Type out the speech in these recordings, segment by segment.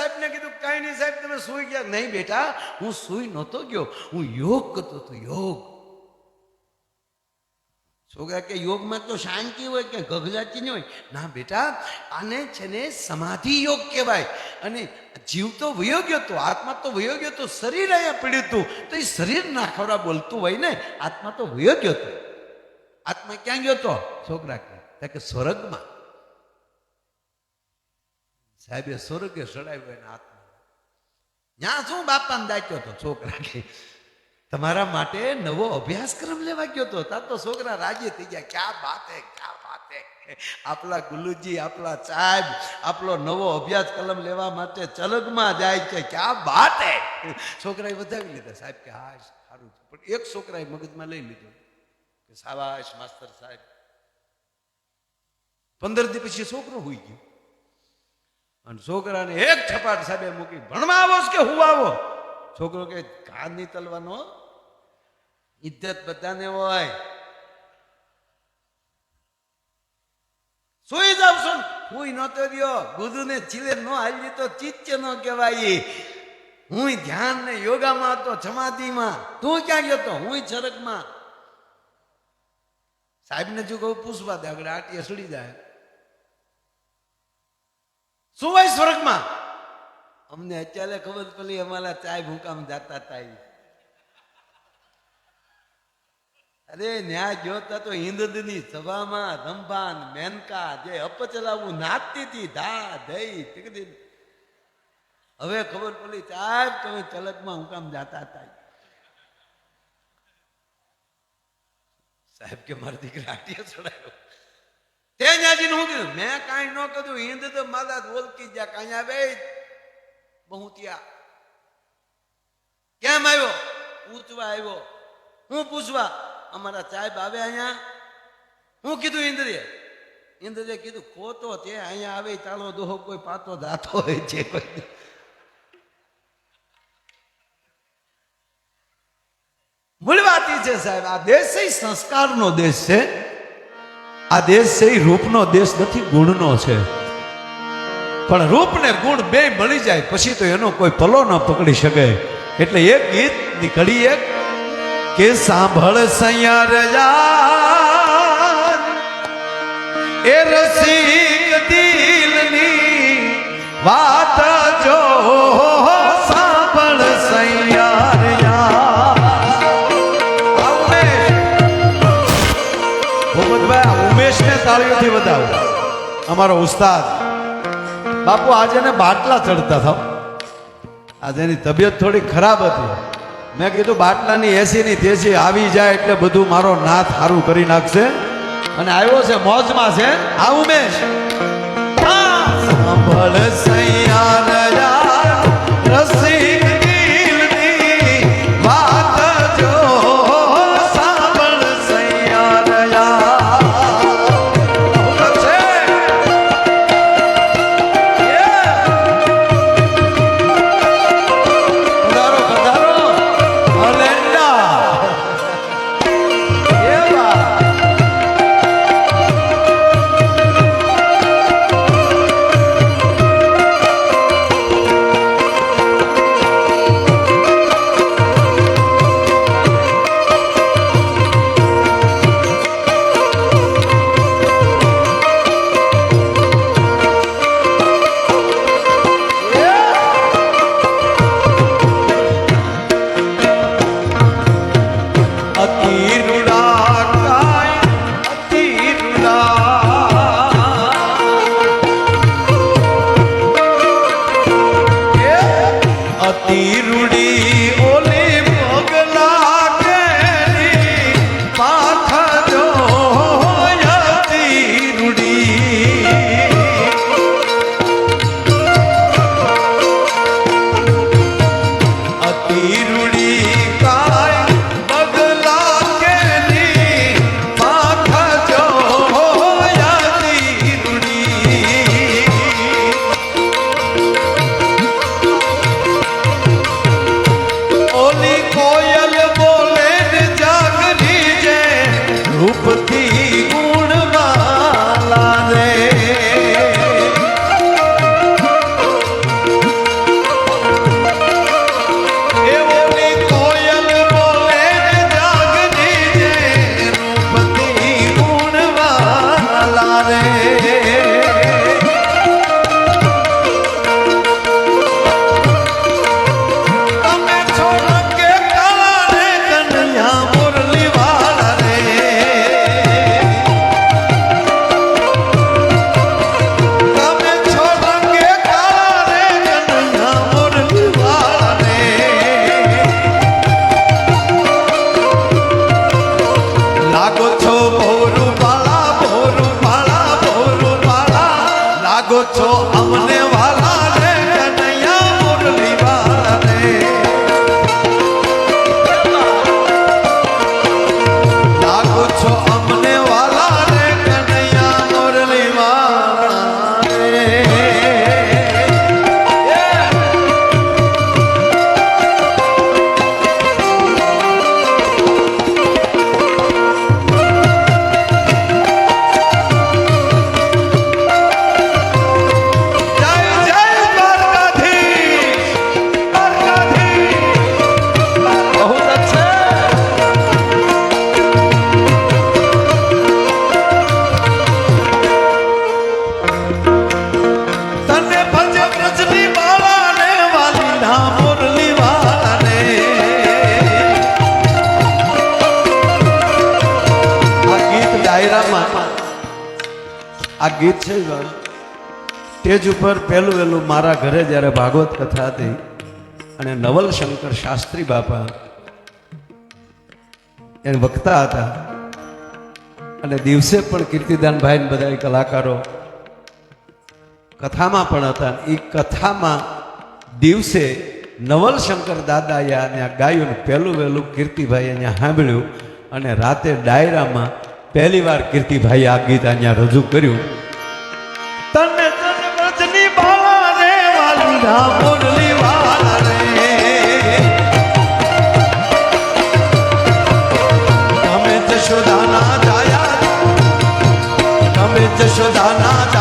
સાહેબને કીધું, કાંઈ નહીં સાહેબ, તમે સુઈ ગયા. નહીં બેટા, હું સુઈ નહોતો ગયો, હું યોગ કરતો હતો, યોગ. છોકરા કે યોગમાં તો શાંતિ હોય કે ગગલાતી નહીં હોય? ના બેટા, આને છે ને સમાધિ યોગ કહેવાય. અને જીવ તો વયો ગયો તો, આત્મા તો વયો ગયો તો, શરીર અહીંયા પડ્યું હતું. તો એ શરીર ના ખવડા બોલતું હોય ને, આત્મા તો વયો ગયો તો. આત્મા ક્યાં ગયો તો? છોકરા કે સ્વર્ગમાં. સાહેબે સ્વર્ગે ચડાવ્યો એના હાથમાં. ત્યાં શું બાપાને દાચ્યો તો છોકરા તમારા માટે નવો અભ્યાસક્રમ લેવા ગયો હતો તાર તો છોકરા રાજી થઈ ગયા. ક્યાં વાત હે ક્યાં વાત હે આપલા ગુલ્લુજી આપલા સાહેબ, આપલો નવો અભ્યાસક્રમ લેવા માટે ચલગમાં જાય છે. ક્યાં વાત હે છોકરાએ વધાવી લીધા. સાહેબ કે, હા, સારું છે. પણ એક છોકરાએ મગજમાં લઈ લીધું કે સાવાશ માસ્તર સાહેબ. પંદર દી પછી છોકરો હોઈ ગયો. અને છોકરાને એક છપાટ સાહેબે મૂકી, ભણવા આવો કે હું આવો? છોકરો કે નહીં તલવાનો. ઇજ્જત બધાને હોય. સુઈ જાવ ને? હુંય નહોતો રહ્યો. ગુરુને ચીલે નો હાલી તો ચિત્ય નો કહેવાય. હું ધ્યાન ને યોગામાં હતો, સમાધિમાં. તું ક્યાં ગયો તો? હું ચરકમાં. સાહેબને જો કહું, પૂછવા દે, આગળ આટીએ સડી જાય. શું હોય સ્વર્ગમાં? અમને અત્યારે ખબર પડી અમારા ચાય ભૂકામ જાતા હતા અરે ન્યાય જોતા તો હિન્દની સભામાં રંભાન, મેનકા જે અપચલાવું નાચતી હતી, ધા, ધઈ, ટીકડી. હવે ખબર પડી સાહેબ, તમે ચલકમાં હું કામ જાતા હતા સાહેબ કે મારા દીકરા આટીએ ચડાયો. તે ન્યાજીને હું કીધું મેં કાંઈ ન કીધું હિન્દ તો મારા બોલકી જા કાંઈ આવે બહુ ત્યાં કેમ આવ્યો પૂછવા આવ્યો હું પૂછવા અમારા સાહેબ આવે અહીંયા હું કીધું ઇન્દ્રિય ઇન્દ્રિય કીધું ખોતો તે અહીંયા આવે ચાલો દોહો કોઈ પાતો જાતો હોય છે કોઈ મૂળ વાત ઈ છે સાહેબ આ દેશ છે ઈ સંસ્કારનો દેશ છે આ દેશ છે એ રૂપનો દેશ નથી, ગુણનો છે. પણ રૂપ ને ગુણ બે મળી જાય, પછી તો એનો કોઈ પલો ન પકડી શકે. એટલે એક ગીત નીકળી એક કે સાંભળ સૈયા રજા એ રસિક અમારો ઉસ્તાદ. બાપુ આજે ને બાટલા ચડતા થાવ આજે એની તબિયત થોડી ખરાબ હતી. મેં કીધું બાટલાની એસી ની તેસી આવી જાય એટલે બધું મારો નાથ સારું કરી નાખશે. અને આવ્યો છે મોજમાં છે. આવું હા, સાંભળ સૈયાર યાર, ગીત છે સ્ટેજ ઉપર પહેલું વહેલું મારા ઘરે જ્યારે ભાગવત કથા હતી અને નવલશંકર શાસ્ત્રી બાપા એને વક્તા હતા અને દિવસે પણ કીર્તિદાનભાઈ બધા કલાકારો કથામાં પણ હતા. એ કથામાં દિવસે નવલશંકર દાદા અહીંયા ગાયું પહેલું વહેલું કીર્તિભાઈ અહીંયા સાંભળ્યું અને રાતે ડાયરામાં પહેલી વાર કીર્તિભાઈએ આ ગીત અહીંયા રજૂ કર્યું. જશોદા ના જાયા તમે જશોદા ના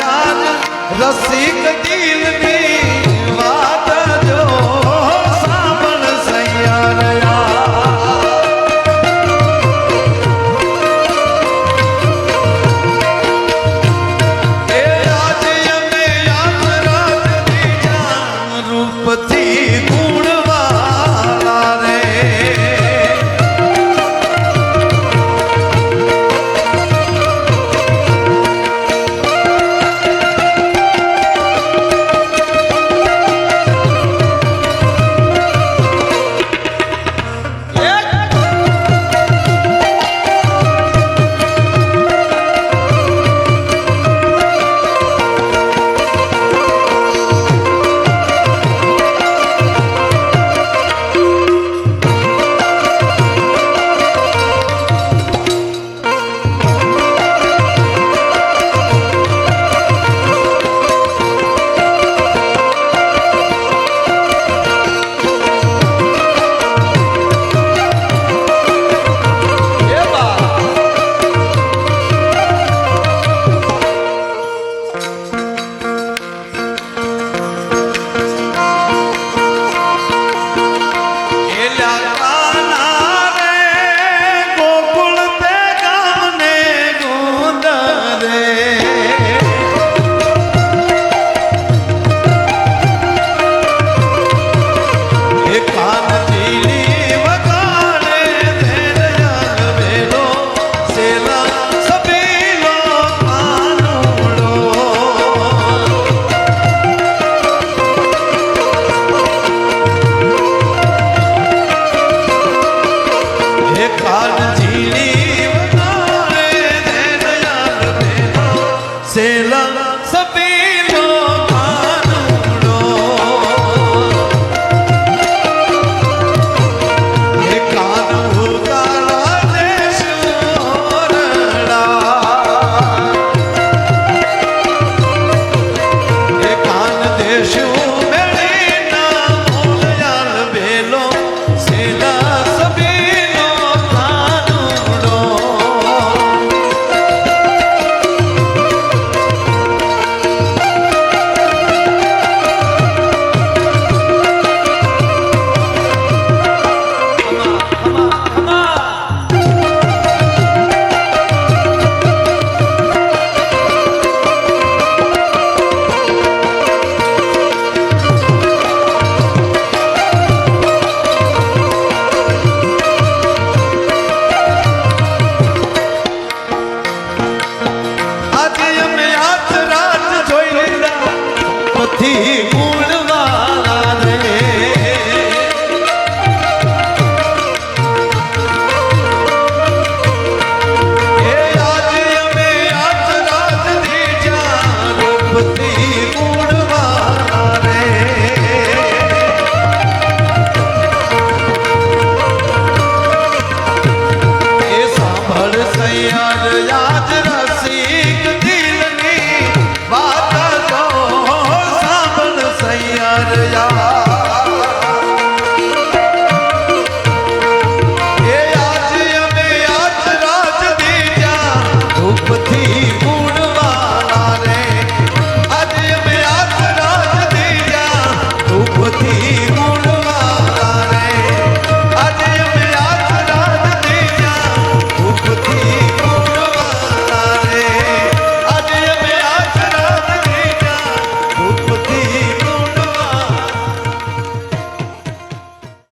યાદ રસિક દિલ